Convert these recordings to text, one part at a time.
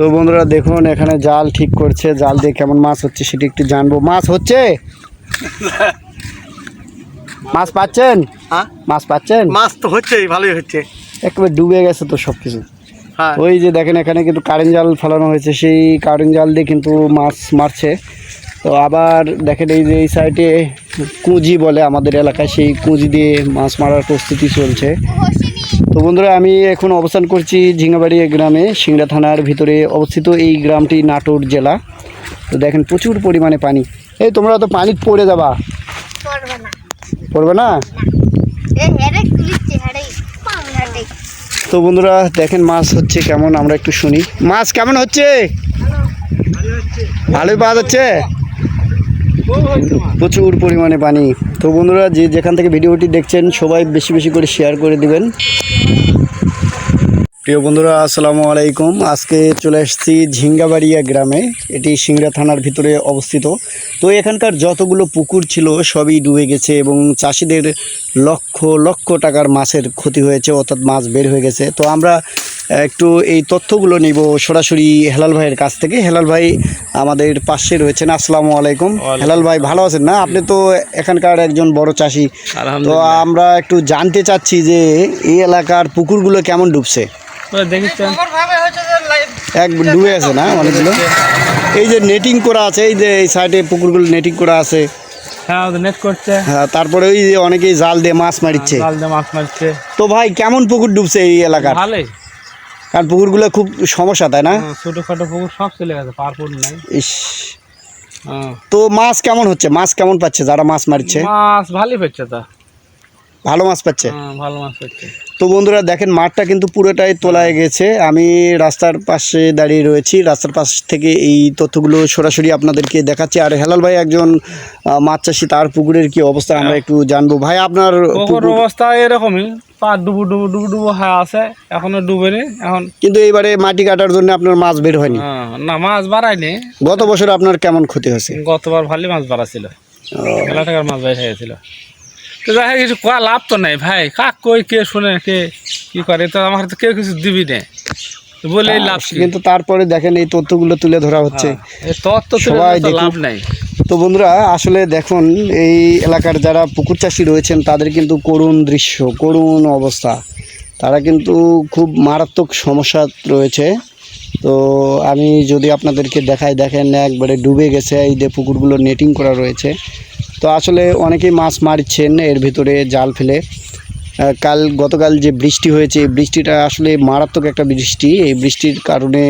তো বন্ধুরা দেখুন এখানে জাল ঠিক করছে। জাল দিয়ে কেমন মাছ হচ্ছে সেটি একটু জানব। মাছ হচ্ছে? মাছ পাচ্ছেন? হ্যাঁ। মাছ পাচ্ছেন? মাছ তো হচ্ছেই ভালোই হচ্ছে। একেবারে ডুবে গেছে তো সব কিছু হ্যাঁ। ওই যে দেখেন এখানে কিন্তু কারেন্ট জাল ফেলানো হয়েছে। সেই কারেন্ট জাল দিয়ে কিন্তু মাছ মারছে। তো আবার দেখেন এই যে এই সাইডে কুঁজি বলে আমাদের এলাকায় সেই কুঁজি দিয়ে মাছ মারার প্রস্তুতি চলছে। তো বন্ধুরা আমি এখন অবস্থান করছি ঝিঙ্গাবাড়ি গ্রামে সিংড়া থানার ভিতরে অবস্থিত এই গ্রামটি নাটোর জেলা। তো দেখেন প্রচুর পরিমাণে পানি। এই তোমরা তো পানি পড়ে যাবা। পড়বে না। তো বন্ধুরা দেখেন মাছ হচ্ছে কেমন আমরা একটু শুনি। মাছ কেমন হচ্ছে? ভালোই পাওয়া যাচ্ছে। প্রচুর পরিমাণে পানি। তো বন্ধুরা, যে যেখান থেকে ভিডিওটি দেখছেন, সবাই বেশি বেশি করে শেয়ার করে দিবেন। প্রিয় বন্ধুরা, আসসালামু আলাইকুম। আজকে চলে এসেছি ঝিঙ্গাবাড়িয়া গ্রামে। এটি সিংড়া থানার ভিতরে অবস্থিত। তো এখানকার যতগুলো পুকুর ছিল, সবই ডুবে গেছে এবং চাষিদের লক্ষ লক্ষ টাকার মাছের ক্ষতি হয়েছে, অর্থাৎ মাছ বের হয়ে গেছে। তো আমরা একটু এই তথ্যগুলো নিব সরাসরি হেলাল ভাইয়ের কাছ থেকে। হেলাল ভাই আমাদের পাশে রয়েছেন আসসালামু আলাইকুম। হেলাল ভাই ভালো আছেন না? আপনি তো এখানকার একজন বড় চাষি। তো আমরা একটু জানতে চাচ্ছি যে এই এলাকার পুকুরগুলো কেমন ডুবছে? এক ডুবে আছে না অনেকগুলো? এই যে নেটিং করা আছে এই যে এই সাইডে পুকুরগুলো নেটিং করা আছে। হ্যাঁ হ্যাঁ তারপরে ওই যে অনেকেই জাল দিয়ে মাছ মারিচ্ছে। তো ভাই কেমন পুকুর ডুবছে এই এলাকার? ভালোই। কারণ পুকুরগুলো খুব সমস্যা তাই না? ছোটোখাটো ছোটখাটো পুকুর সব চলে গেছে পারপুর নাই। ইস। হ্যাঁ। তো মাছ কেমন হচ্ছে? মাছ কেমন পাচ্ছে যারা মাছ মারছে? মাছ ভালোই পাচ্ছে তো। ভালো মাছ পাচ্ছে? হ্যাঁ, ভালো মাছ হচ্ছে তো বন্ধুরা দেখেন মাঠটা কিন্তু পুরোটাই তোলায় গেছে। আমি রাস্তার পাশে দাঁড়িয়ে রয়েছি। রাস্তার পাশ থেকে এই তথ্যগুলো সরাসরি আপনাদেরকে দেখাচ্ছি। আর হেলাল ভাই একজন মাছ চাষি তার পুকুরের কি অবস্থা আমরা একটু জানব। ভাই আপনার পুকুর অবস্থা এরকমই। পা ডুবু ডুবু ডুবু ডুবু হয়ে আছে। এখনও ডুবেনি। এখন কিন্তু এইবারে মাটি কাটার জন্য আপনার মাছ বের হয়নি। হ্যাঁ, না মাছ বাড়ায়নি। গত বছর আপনার কেমন ক্ষতি হয়েছে? গতবার ভালো মাছ বাড়াছিল। মেলা টাকার মাছ বাইরে গেছিল তো যাই কিছু কোয়া লাভ তো নাই ভাই। কাক কই কে শুনে কে কি করে? তো আমার তো কেউ কিছু দিবি না। বলে লাভ কিন্তু তারপরে দেখেন এই তথ্যগুলো তুলে ধরা হচ্ছে। হ্যাঁ, এই তত্ত্ব সবাই লাভ নাই। তো বন্ধুরা আসলে দেখুন এই এলাকার যারা পুকুর চাষি রয়েছেন তাদের কিন্তু করুণ দৃশ্য করুণ অবস্থা। তারা কিন্তু খুব মারাত্মক সমস্যা রয়েছে। তো আমি যদি আপনাদেরকে দেখাই দেখেন একবারে ডুবে গেছে এই যে পুকুরগুলো নেটিং করা রয়েছে। তো আসলে অনেকেই মাছ মারছেন এর ভিতরে জাল ফেলে। কাল গতকাল যে বৃষ্টি হয়েছে এই বৃষ্টিটা আসলে মারাত্মক একটা বৃষ্টি। এই বৃষ্টির কারণে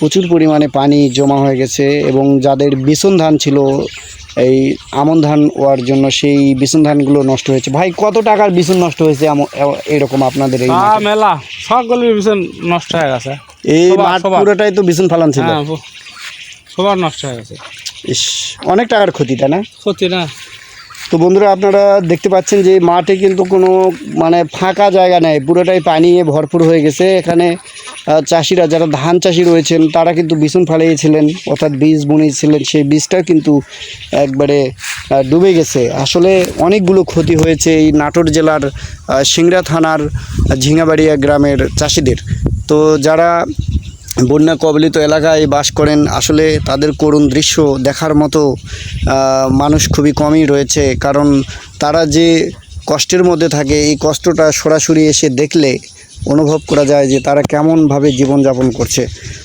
প্রচুর পরিমাণে পানি জমা হয়ে গেছে এবং যাদের বিছন ধান ছিল এই আমন ধান হওয়ার জন্য সেই বিছন ধানগুলো নষ্ট হয়েছে। ভাই কত টাকার বিছন নষ্ট হয়েছে এরকম আপনাদের এই? মেলা। সবগুলো ভীষণ নষ্ট হয়ে গেছে। এই মাঠ পুরোটাই তো বিছন ফালান ছিল। হ্যাঁ সবার নষ্ট হয়ে গেছে। ইস অনেক টাকার ক্ষতি তাই না? সত্যি না। তো বন্ধুরা আপনারা দেখতে পাচ্ছেন যে মাঠে কিন্তু কোনো মানে ফাঁকা জায়গা নেই। পুরোটাই পানি ভরপুর হয়ে গেছে। এখানে চাষিরা যারা ধান চাষি রয়েছেন তারা কিন্তু বিছুন ফালিয়েছিলেন। অর্থাৎ বীজ বুনিয়েছিলেন সেই বীজটা কিন্তু একবারে ডুবে গেছে। আসলে অনেকগুলো ক্ষতি হয়েছে এই নাটোর জেলার সিংড়া থানার ঝিঙাবাড়িয়া গ্রামের চাষিদের। তো যারা বন্যা কবলিত এলাকায় বাস করেন। আসলে তাদের করুণ দৃশ্য দেখার মতো মানুষ খুবই কমই রয়েছে। কারণ তারা যে কষ্টের মধ্যে থাকে, এই কষ্টটা সরাসরি এসে দেখলে অনুভব করা যায় যে তারা কেমনভাবে জীবনযাপন করছে।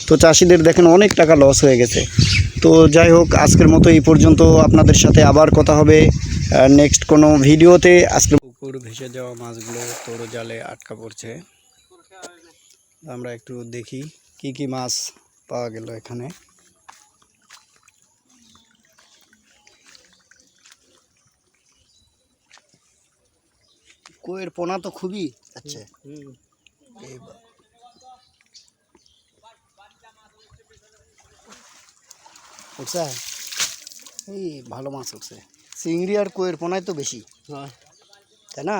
তো চাষিদের দেখেন অনেক টাকা লস হয়ে গেছে। তো যাই হোক, আজকের মতো এই পর্যন্ত আপনাদের সাথে আবার কথা হবে নেক্সট কোনো ভিডিওতে। আজকে পুকুর ভেসে যাওয়া মাছগুলো তোড়ো জালে আটকা পড়ছে। আমরা একটু দেখি। কি কি মাছ পাওয়া গেল এখানে? কোয়ের পোনা তো খুবই আচ্ছা এই উঠছে? এই ভালো মাছ উঠছে। চিংড়ি আর কোয়ের পোনায় তো বেশি। তাই না?